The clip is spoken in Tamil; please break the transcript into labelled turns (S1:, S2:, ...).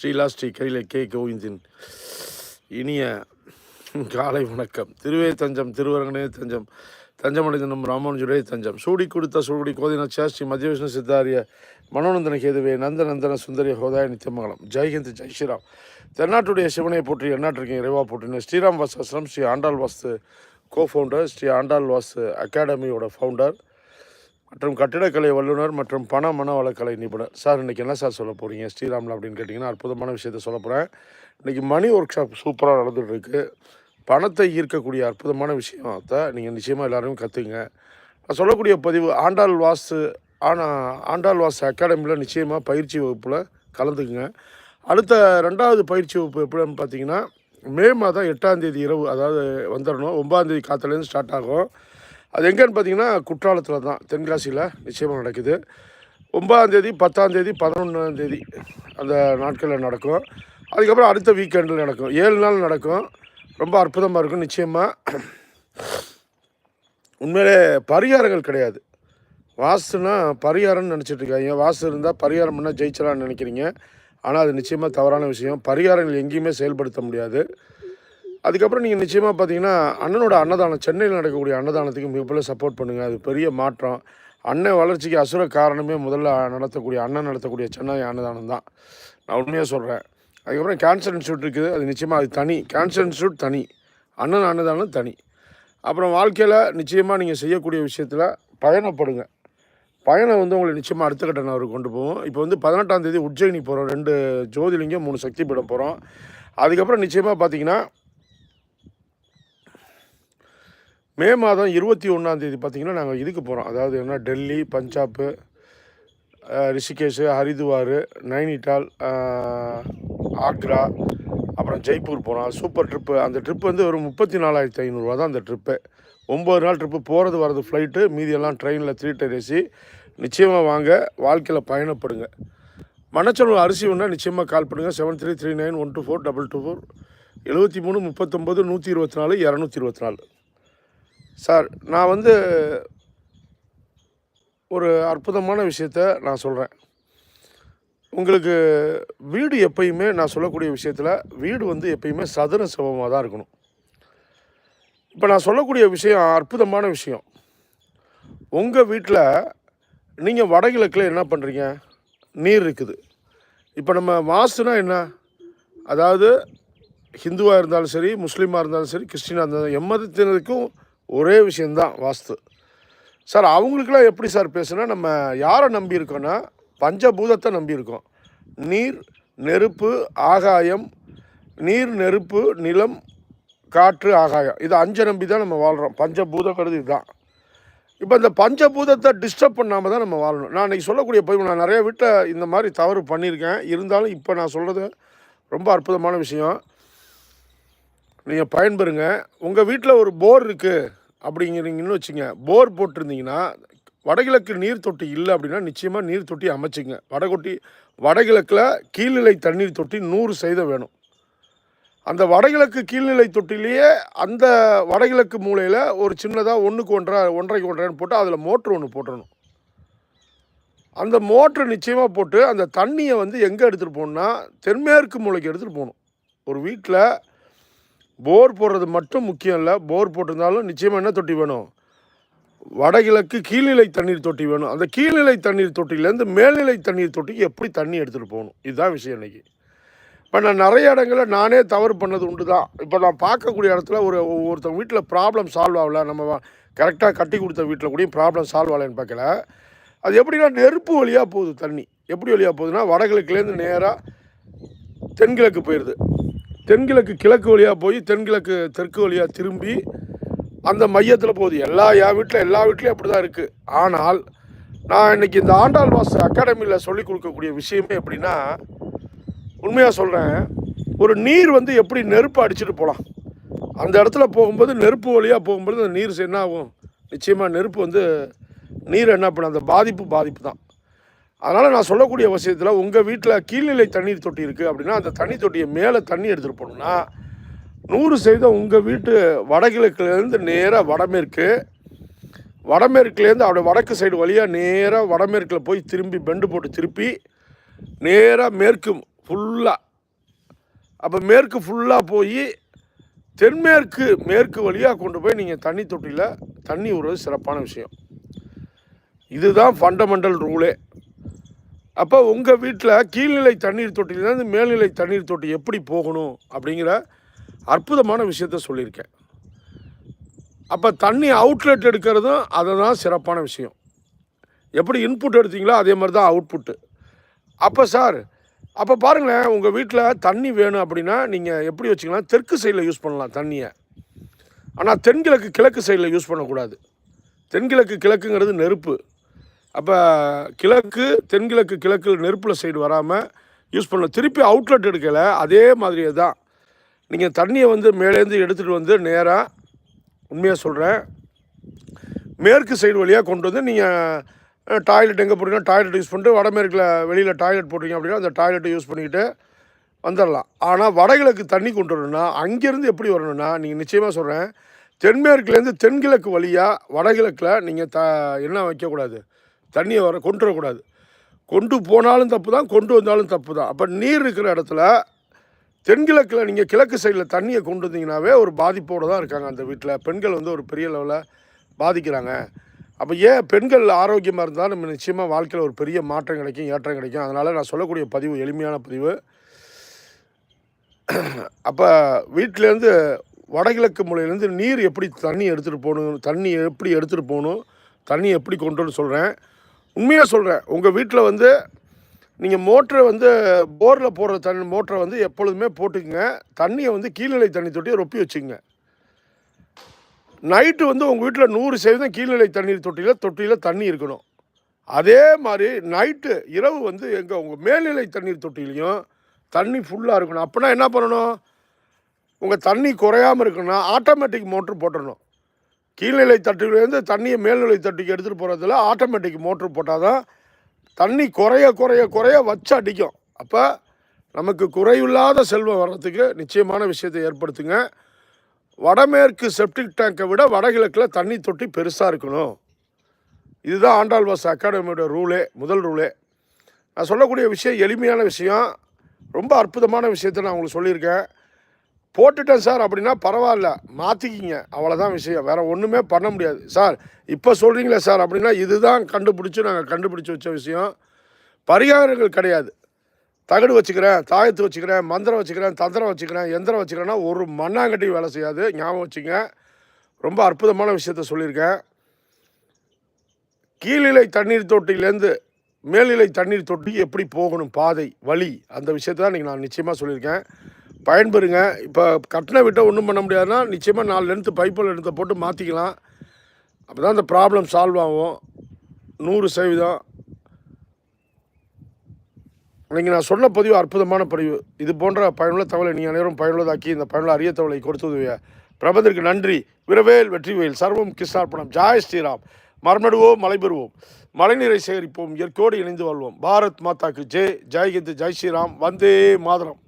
S1: ஸ்ரீலா ஸ்ரீ கையில் கே கோவிந்தின் இனிய காலை வணக்கம். திருவே தஞ்சம் திருவரங்கனே தஞ்சம் தஞ்சமடைந்தனம் ராமானுஜரே தஞ்சம். சூடி கொடுத்த சூடி கோதின ஸ்ரீ மத்திய விஷ்ணு சித்தாரிய மனோநந்தன கேதுவே நந்த நந்தன சுந்தரிய ஹோதாய நித்தியமங்கலம் ஜெய்ஹிந்த் ஜெய் ஸ்ரீராம். தென்னாட்டுடைய சிவனை போற்றி எந்நாட்டிற்கு இறைவா போற்றின ஸ்ரீராம் வாசாசிரம் ஸ்ரீ ஆண்டாள் வாஸ்து கோ ஃபவுண்டர் ஸ்ரீ ஆண்டாள் வாஸ்து அகாடமியோட ஃபவுண்டர் மற்றும் கட்டிடக்கலை வல்லுநர் மற்றும் பண மனவளக்கலை நிபுணர். சார் இன்றைக்கி என்ன சார் சொல்ல போகிறீங்க ஸ்ரீராமில் அப்படின்னு கேட்டிங்கன்னா அற்புதமான விஷயத்த சொல்ல போகிறேன் இன்றைக்கி மணி ஒர்க் ஷாப் சூப்பராக நடந்துகிட்ருக்கு பணத்தை ஈர்க்கக்கூடிய அற்புதமான விஷயத்தை நீங்கள் நிச்சயமாக எல்லோரும் கற்றுங்க நான் சொல்லக்கூடிய பதிவு ஆண்டாள் வாஸ்து ஆனால் ஆண்டாள் வாசு அகாடமியில் நிச்சயமாக பயிற்சி வகுப்பில் கலந்துக்குங்க. அடுத்த ரெண்டாவது பயிற்சி வகுப்பு எப்படின்னு பார்த்தீங்கன்னா மே மாதம் எட்டாம் தேதி இரவு அதாவது வந்துடணும் ஒம்பாந்தேதி காத்துலேருந்து ஸ்டார்ட் ஆகும். அது எங்கேன்னு பார்த்தீங்கன்னா குற்றாலத்தில் தான் தென்காசியில் நிச்சயமாக நடக்குது. ஒன்பதாம் தேதி பதினொன்றாந்தேதி அந்த நாட்களில் நடக்கும். அதுக்கப்புறம் அடுத்த வீக்கெண்டில் நடக்கும். ஏழு நாள் நடக்கும். ரொம்ப அற்புதமாக இருக்கும் நிச்சயமாக உண்மையிலே பரிகாரங்கள் கிடையாது. வாசுனா பரிகாரம்னு நினச்சிட்டு இருக்காங்க. இருந்தால் பரிகாரம் பண்ணால் ஜெயிச்சலான்னு நினைக்கிறீங்க. ஆனால் அது நிச்சயமாக தவறான விஷயம். பரிகாரங்கள் எங்கேயுமே செயல்படுத்த முடியாது. அதுக்கப்புறம் நீங்கள் நிச்சயமாக பார்த்தீங்கன்னா அண்ணனோட அன்னதானம் சென்னையில் நடக்கக்கூடிய அன்னதானத்துக்கு மிகப்பெரிய சப்போர்ட் பண்ணுங்கள் அது பெரிய மாற்றம். அண்ணன் வளர்ச்சிக்கு அசுர காரணமே முதல்ல நடத்தக்கூடிய அண்ணன் நடத்தக்கூடிய சென்னை அன்னதானம் தான். நான் உண்மையாக சொல்கிறேன் அதுக்கப்புறம் கேன்சர் இன்ஸ்டியூட் இருக்குது. அது நிச்சயமாக அது தனி. கேன்சர் இன்ஸ்டியூட் தனி. அண்ணன் அன்னதானம் தனி. அப்புறம் வாழ்க்கையில் நிச்சயமாக நீங்கள் செய்யக்கூடிய விஷயத்தில் பயணப்படுங்க. பயணம் வந்து உங்களை நிச்சயமாக அடுத்த கட்ட நகருக்கு கொண்டு போவோம். இப்போ வந்து பதினெட்டாம் தேதி உஜ்ஜயினி போகிறோம் ரெண்டு ஜோதிலிங்கம் மூணு சக்தி பீடம் போகிறோம் அதுக்கப்புறம் நிச்சயமாக பார்த்தீங்கன்னா மே மாதம் இருபத்தி ஒன்றாம் தேதி நாங்கள் இதுக்கு போகிறோம் அதாவது என்ன டெல்லி பஞ்சாப்பு ரிஷிகேஷ் ஹரித்வார் நைனிடால் ஆக்ரா அப்புறம் ஜெய்ப்பூர் போகிறோம் சூப்பர் ட்ரிப்பு அந்த ட்ரிப் வந்து ஒரு முப்பத்தி நாலாயிரத்தி ஐநூறுரூவா தான் அந்த ட்ரிப்பு ஒம்பது நாள் ட்ரிப்பு போகிறது வர்றது ஃப்ளைட்டு மீதியெல்லாம் ட்ரெயினில் த்ரீ டயர் ஏசி. நிச்சயமாக வாங்க வாழ்க்கையில் பயணப்படுங்க. மனச்சொல் அரிசி ஒன்றா நிச்சயமாக கால் பண்ணுங்கள் seven three three nine one two four double two four எழுபத்தி மூணு முப்பத்தொம்பது நூற்றி இருபத்தி நாலு இரநூத்தி இருபத்தி நாலு. சார் நான் வந்து ஒரு அற்புதமான விஷயத்த நான் சொல்கிறேன் உங்களுக்கு வீடு எப்பயுமே நான் சொல்லக்கூடிய விஷயத்தில் வீடு வந்து எப்பயுமே சதுர சிவமாக தான் இருக்கணும். இப்போ நான் சொல்லக்கூடிய விஷயம் அற்புதமான விஷயம். உங்கள் வீட்டில் நீங்கள் வடகிழக்கில் என்ன பண்ணுறீங்க நீர் இருக்குது. இப்போ நம்ம வாஸ்துனா என்ன? அதாவது ஹிந்துவாக இருந்தாலும் சரி முஸ்லீமாக இருந்தாலும் சரி கிறிஸ்டினாக இருந்தாலும் எம்மதத்தினருக்கும் ஒரே விஷயந்தான் வாஸ்து. சார் அவங்களுக்கெல்லாம் எப்படி சார் பேசுனா நம்ம யாரை நம்பியிருக்கோன்னா பஞ்சபூதத்தை நம்பியிருக்கோம் நீர் நெருப்பு ஆகாயம் நீர் நெருப்பு நிலம் காற்று ஆகாயம். இது அஞ்சை நம்பி தான் நம்ம வாழ்கிறோம் பஞ்சபூதங்கிறது இதுதான். இப்போ இந்த பஞ்சபூதத்தை டிஸ்டர்ப் பண்ணாமல் தான் நம்ம வாழணும். நான் இன்றைக்கி சொல்லக்கூடிய பதிவு நான் நிறைய வீட்டில் இந்த மாதிரி தவறு பண்ணியிருக்கேன். இருந்தாலும் இப்போ நான் சொல்கிறது ரொம்ப அற்புதமான விஷயம். நீங்கள் பயன்பெறுங்க. உங்கள் வீட்டில் ஒரு போர் இருக்குது அப்படிங்கிறீங்கன்னு வச்சுங்க போர் போட்டிருந்தீங்கன்னா வடகிழக்கு நீர் தொட்டி இல்லை அப்படின்னா நிச்சயமாக நீர் தொட்டி அமைச்சிங்க. வடகொட்டி வடகிழக்கில் கீழ்நிலை தண்ணீர் தொட்டி நூறு சதவீதம் வேணும். அந்த வடகிழக்கு கீழ்நிலை தொட்டிலேயே அந்த வடகிழக்கு மூலையில் ஒரு சின்னதாக ஒன்றுக்கு ஒன்றரை ஒன்றரைக்கு ஒன்றரைன்னு போட்டு அதில் மோட்ரு ஒன்று போட்டுடணும் அந்த மோட்ரு நிச்சயமாக போட்டு அந்த தண்ணியை வந்து எங்கே எடுத்துகிட்டு போகணுன்னா தென்மேற்கு மூலைக்கு எடுத்துகிட்டு போகணும். ஒரு வீட்டில் போர் போடுறது மட்டும் முக்கியம் இல்லை. போர் போட்டிருந்தாலும் நிச்சயமாக என்ன தொட்டி வேணும்? வடகிழக்கு கீழ்நிலை தண்ணீர் தொட்டி வேணும். அந்த கீழ்நிலை தண்ணீர் தொட்டிலேருந்து மேல்நிலை தண்ணீர் தொட்டிக்கு எப்படி தண்ணி எடுத்துகிட்டு போகணும்? இதுதான் விஷயம் இன்னைக்கு. இப்போ நான் நிறைய இடங்களில் நானே தவறு பண்ணது உண்டு தான் இப்போ நான் பார்க்கக்கூடிய இடத்துல ஒரு ஒருத்தவங்க வீட்டில் ப்ராப்ளம் சால்வ் ஆகல. நம்ம கரெக்டாக கட்டி கொடுத்த வீட்டில் கூட ப்ராப்ளம் சால்வ் ஆகலைன்னு பார்க்கல. அது எப்படின்னா நெருப்பு வழியாக போகுது தண்ணி. எப்படி வழியாக போகுதுன்னா வடகிழக்குலேருந்து நேராக தென்கிழக்கு போயிடுது தென்கிழக்கு கிழக்கு வழியாக போய் தென்கிழக்கு தெற்கு வழியாக திரும்பி அந்த மையத்தில் போகுது. எல்லா என் வீட்டில் எல்லா வீட்லேயும் அப்படி தான் இருக்குது ஆனால் நான் இன்னைக்கு இந்த ஆண்டாள் வாச அகாடமியில் சொல்லிக் கொடுக்கக்கூடிய விஷயமே எப்படின்னா உண்மையாக சொல்கிறேன் ஒரு நீர் வந்து எப்படி நெருப்பு அடிச்சுட்டு போகலாம் அந்த இடத்துல போகும்போது நெருப்பு வழியாக போகும்போது அந்த நீர் என்ன ஆகும் நிச்சயமாக நெருப்பு வந்து நீர் என்ன பண்ண அந்த பாதிப்பு பாதிப்பு தான் அதனால் நான் சொல்லக்கூடிய விஷயத்தில் உங்கள் வீட்டில் கீழ்நிலை தண்ணீர் தொட்டி இருக்குது அப்படின்னா அந்த தண்ணி தொட்டியை மேலே தண்ணி எடுத்துகிட்டு போகணுன்னா நூறு சதவீதம் உங்கள் வீட்டு வடகிழக்குலேருந்து நேராக வடமேற்கு வடமேற்குலேருந்து அப்படியே வடக்கு சைடு வழியாக நேராக வடமேற்கில் போய் திரும்பி பெண்டு போட்டு திருப்பி நேராக மேற்கு ஃபுல்லாக அப்போ மேற்கு ஃபுல்லாக போய் தென்மேற்கு மேற்கு வழியாக கொண்டு போய் நீங்கள் தண்ணி தொட்டியில் தண்ணி விடுறது சிறப்பான விஷயம். இதுதான் ஃபண்டமெண்டல் ரூலே அப்போ உங்கள் வீட்டில் கீழ்நிலை தண்ணீர் தொட்டிலேருந்து மேல்நிலை தண்ணீர் தொட்டி எப்படி போகணும் அப்படிங்கிற அற்புதமான விஷயத்த சொல்லியிருக்கேன். அப்போ தண்ணி அவுட்லெட் எடுக்கிறதும் அதை தான் சிறப்பான விஷயம். எப்படி இன்புட் எடுத்தீங்களோ அதே மாதிரி தான் அவுட்புட்டு அப்போ சார் அப்போ பாருங்களேன் உங்கள் வீட்டில் தண்ணி வேணும் அப்படின்னா நீங்கள் எப்படி வச்சுக்கலாம்? தெற்கு சைடில் யூஸ் பண்ணலாம் தண்ணியை. ஆனால் தென்கிழக்கு கிழக்கு சைடில் யூஸ் பண்ணக்கூடாது. தென்கிழக்கு கிழக்குங்கிறது நெருப்பு. அப்போ கிழக்கு தென்கிழக்கு கிழக்கு நெருப்பில் சைடு வராமல் யூஸ் பண்ணலாம் திருப்பி அவுட்லெட் எடுக்கலை. அதே மாதிரியே தான். நீங்கள் தண்ணியை வந்து மேலேருந்து எடுத்துகிட்டு வந்து நேராக உண்மையாக சொல்கிறேன் மேற்கு சைடு வழியாக கொண்டு வந்து நீங்கள் டாய்லெட் எங்கே போட்டீங்கன்னா டாய்லெட் யூஸ் பண்ணிட்டு வடமேற்கில் வெளியில் டாய்லெட் போடுறீங்க அப்படின்னா அந்த டாய்லெட்டை யூஸ் பண்ணிக்கிட்டு வந்துடலாம் ஆனால் வடகிழக்கு தண்ணி கொண்டு வரணும்னா அங்கேருந்து எப்படி வரணும்னா நீங்கள் நிச்சயமாக சொல்கிறேன் தென்மேற்குலேருந்து தென்கிழக்கு வழியாக வடகிழக்கில் நீங்கள் த என்ன வைக்கக்கூடாது. தண்ணியை வர கொண்டு வரக்கூடாது. கொண்டு போனாலும் தப்பு தான் கொண்டு வந்தாலும் தப்பு தான். அப்போ நீர் இருக்கிற இடத்துல தென்கிழக்கில் நீங்கள் கிழக்கு சைடில் தண்ணியை கொண்டு வந்தீங்கன்னாவே ஒரு பாதிப்போடு தான் இருக்காங்க அந்த வீட்டில் பெண்கள் வந்து ஒரு பெரிய லெவலில் பாதிக்கிறாங்க. அப்போ ஏன் பெண்கள் ஆரோக்கியமாக இருந்தால் நம்ம நிச்சயமாக வாழ்க்கையில் ஒரு பெரிய மாற்றம் கிடைக்கும் ஏற்றம் கிடைக்கும். அதனால் நான் சொல்லக்கூடிய பதிவு எளிமையான பதிவு. அப்போ வீட்டிலேருந்து வடகிழக்கு மூலையிலேருந்து நீர் எப்படி தண்ணி எடுத்துகிட்டு போகணும் தண்ணி எப்படி எடுத்துகிட்டு போகணும் தண்ணி எப்படி கொண்டு வந்து சொல்கிறேன் உண்மையாக சொல்கிறேன் உங்கள் வீட்டில் வந்து நீங்கள் மோட்டரை வந்து போரில் போடுற தண்ணி மோட்டரை வந்து எப்பொழுதுமே போட்டுக்குங்க. தண்ணியை வந்து கீழ்நிலை தண்ணி தொட்டியை ரொப்பி வச்சுங்க நைட்டு வந்து உங்கள் வீட்டில் நூறு சதவீதம் கீழ்நிலை தண்ணீர் தொட்டியில் தொட்டியில் தண்ணி இருக்கணும். அதே மாதிரி நைட்டு இரவு வந்து எங்கள் உங்கள் மேல்நிலை தண்ணீர் தொட்டிலையும் தண்ணி ஃபுல்லாக இருக்கணும். அப்படின்னா என்ன பண்ணணும்? உங்கள் தண்ணி குறையாமல் இருக்கணும்னா ஆட்டோமேட்டிக் மோட்ரு போட்டுடணும் கீழ்நிலை தட்டிலேருந்து தண்ணியை மேல்நிலை தட்டுக்கு எடுத்துகிட்டு போகிறதுல ஆட்டோமேட்டிக் மோட்ரு போட்டால் தான் தண்ணி குறைய குறைய குறைய வச்சு அடிக்கும். அப்போ நமக்கு குறையில்லாத செல்வம் வர்றதுக்கு நிச்சயமான விஷயத்தை ஏற்படுத்துங்க. வடமேற்கு செப்டிக் டேங்கை விட வடகிழக்கில் தண்ணி தொட்டி பெருசாக இருக்கணும். இதுதான் ஆண்டாள்வாஸ் அகாடமியோட ரூலே முதல் ரூலே. நான் சொல்லக்கூடிய விஷயம் எளிமையான விஷயம். ரொம்ப அற்புதமான விஷயத்தை நான் உங்களுக்கு சொல்லியிருக்கேன். போட்டுட்டேன் சார் அப்படின்னா பரவாயில்ல. மாற்றிக்கிங்க அவ்வளோதான் விஷயம். வேறு ஒன்றுமே பண்ண முடியாது. சார் இப்போ சொல்கிறீங்களே சார் அப்படின்னா இதுதான் கண்டுபிடிச்சி நாங்கள் கண்டுபிடிச்சி வச்ச விஷயம். பரிகாரங்கள் கிடையாது. தகடு வச்சுக்கிறேன் தாயத்து வச்சுக்கிறேன் மந்திரம் வச்சுக்கிறேன் தந்திரம் வச்சுக்கிறேன் எந்திரம் வச்சுக்கிறேன்னா ஒரு மண்ணாங்கட்டி வேலை செய்யாது. ஞாபகம் வச்சுங்க. ரொம்ப அற்புதமான விஷயத்த சொல்லியிருக்கேன். கீழ்நிலை தண்ணீர் தொட்டியிலேருந்து மேல்நிலை தண்ணீர் தொட்டி எப்படி போகணும்? பாதை வழி அந்த விஷயத்தை தான் இன்றைக்கி நான் நிச்சயமாக சொல்லியிருக்கேன். பயன்பெறுங்க. இப்போ கட்டின விட்டால் ஒன்றும் பண்ண முடியாதுன்னா நிச்சயமாக நாலு லென்த்து பைப்பில் லென்த்தை போட்டு மாற்றிக்கலாம் அப்போ தான் அந்த ப்ராப்ளம் சால்வ் ஆகும். நூறு சதவீதம். இன்றைக்கி நான் சொன்ன பதிவு அற்புதமான பதிவு. இது போன்ற பயனுள்ள தகவலை நீங்கள் அனைவரும் பயனுள்ளதாக்கி இந்த பயனுள்ள அரிய தகவலை கொடுத்தது பிரபந்தருக்கு நன்றி. விரவேல் வெற்றி வெற்றிவேல் சர்வம் கிருஷ்ணார்ப்பணம் ஜாய் ஸ்ரீராம். மரமடுவோம் மலை பெறுவோம் மழைநீரை சேகரிப்போம். இயற்கையோடு இணைந்து வாழ்வோம். பாரத் மாதாக்கு. ஜெய். ஜெய்ஹிந்த். ஜெய் ஸ்ரீராம். வந்தே மாதரம்.